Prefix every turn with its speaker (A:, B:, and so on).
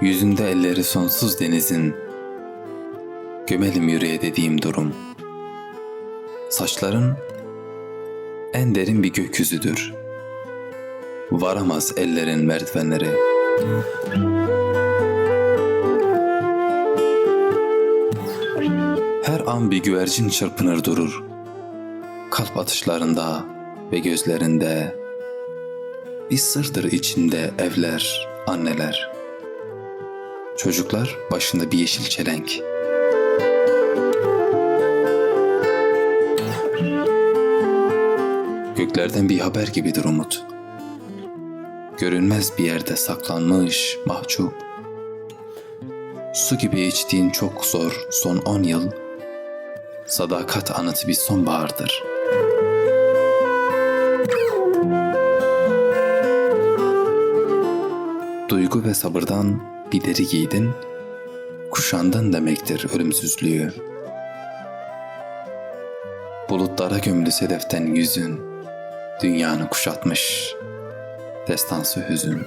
A: Yüzünde elleri sonsuz denizin Gömelim yüreğe dediğim durum. Saçların en derin bir gökyüzüdür. Varamaz ellerin merdivenleri Her an bir güvercin çırpınır durur. Kalp atışlarında ve gözlerinde. Bir sırdır içinde evler, anneler Çocuklar başında bir yeşil çelenk. Göklerden bir haber gibidir umut. Görünmez bir yerde saklanmış mahcup. Su gibi içtiğin çok zor son on yıl Sadakat anıtı bir sonbahardır. Duygu ve sabırdan bir giydin, kuşandın demektir ölümsüzlüğü. Bulutlara gömülü sedeften yüzün, dünyanı kuşatmış, destansı hüzün.